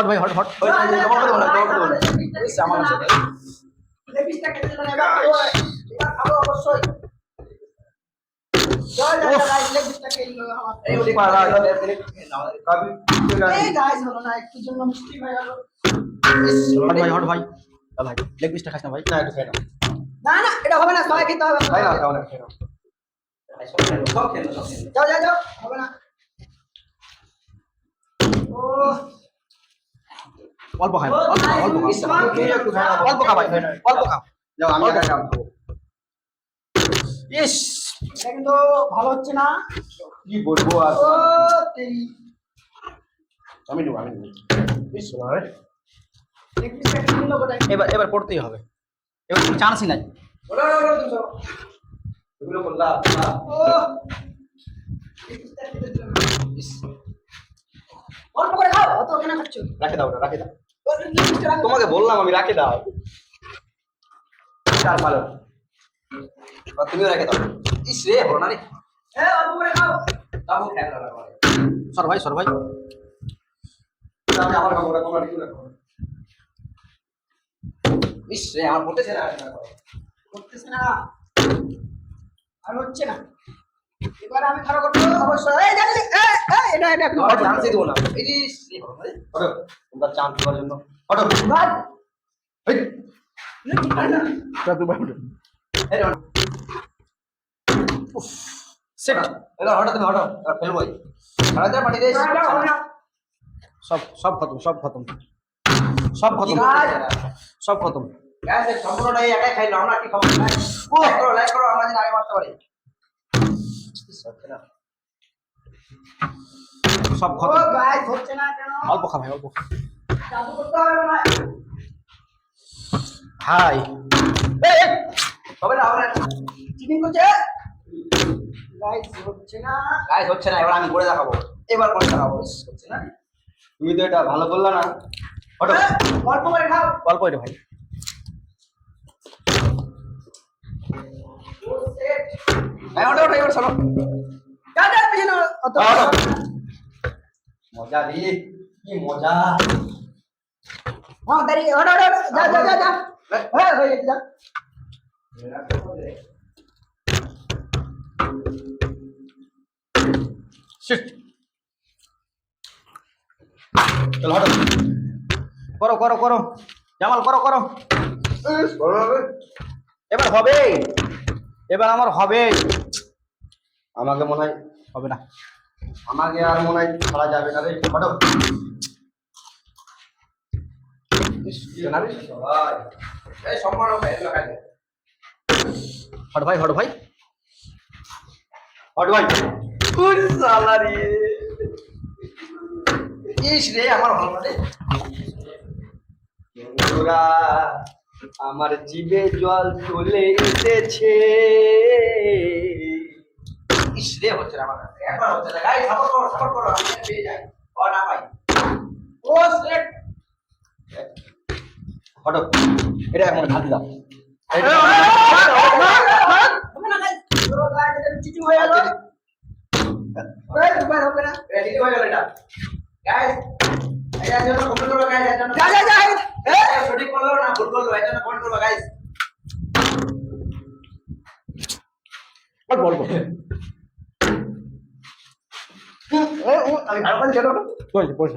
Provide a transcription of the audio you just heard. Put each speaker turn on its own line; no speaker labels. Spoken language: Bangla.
হট
ভাই হট হট। হয়ে
ভাই হট ভাই। ভাই লেগ পিসটা খাস না ভাই।
না একটু খাই না
না না এটা হবে না সবাই খেতে হবে।
না খাও না
যাও যাও যাও হবে না। ও
অল্প খাই অল্প অল্প অল্প
যাও আমি খাব
ইস!
এটা কিন্তু ভালো হচ্ছে না।
কি বলব আর? আমি নেব আমি নেব। ইস
এবার এবার পড়তেই হবে। এবার কোনো চান্সই নাই।
এগুলো।
অল্প করে খাও অত ওখানে খাচ্ছ?
রাখে দাও রাখে দাও। তোমাকে বললাম আমি রাখে দাও। চার ভালো। তুমিও রেখে দাও। ইস রে হলো না রে।
সর ভাই সর ভাই।
আমার না তোমরা ঠিক রাখো ইস রে আমার পড়তেছে না।
করতেছে না। আর হচ্ছে না। এবার আমি খারাপ করব অবশ্যই। এই জানলি এটা এটা একটু
দেবো না। এই যে তোমরা চান্স দেওয়ার জন্য।
ভাই,
এই।
সব সব খতম সব খতম। সব খতম। সব খতম।
সম্পূর্ণটা একাই খাইলো। আমরা কি খাব? লাইক করো লাইক করো আমরা যেন আগে মারতে পারি।
সব
ও
খতম
গাইস হচ্ছে না কেন?
অল্প খা ভাই অল্প
গাইস হচ্ছে না।
গাইস হচ্ছে না এবার আমি করে দেখাবো। এবার করে দেখাবো। হচ্ছে না। তুমি তো এটা ভালো করলা না।
অল্প করে খাও।
অল্প এটা ভাই
ও সেট
এই হটো হটো এবার চলো।
যা যা পিছনে অত
মজা রে কি মজা।
হ্যাঁ দাঁড়িয়ে হটো হটো হটো। যা যা যা যা। হ্যাঁ। হয়ে গেছে যা।
শিট। চল হটো করো করো করো। জামাল করো করো। এবার হবে। এবার আমার হবে।
আমাকে মনে হয়
হবে না।
আমাকে আর মনে হয় ছাড়া যাবে না রে, হটো।
হট ভাই হট ভাই
হটো ভাই ইস রে, আমার ভালো রে আমার জিভে জল চলে এসেছে। হচ্ছে না আমার একবার হচ্ছে না। গাইস সাপোর্ট করো সাপোর্ট করো আমি পেয়ে যাই। ও না পাই। ও সেট হটো এটা এখন ঢাল দাও সঠিক করল ভুল করল এর জন্য কমেন্ট করবে গাইস
অল্প অল্প
আমি ভালো করে জানো
বলছি বলছি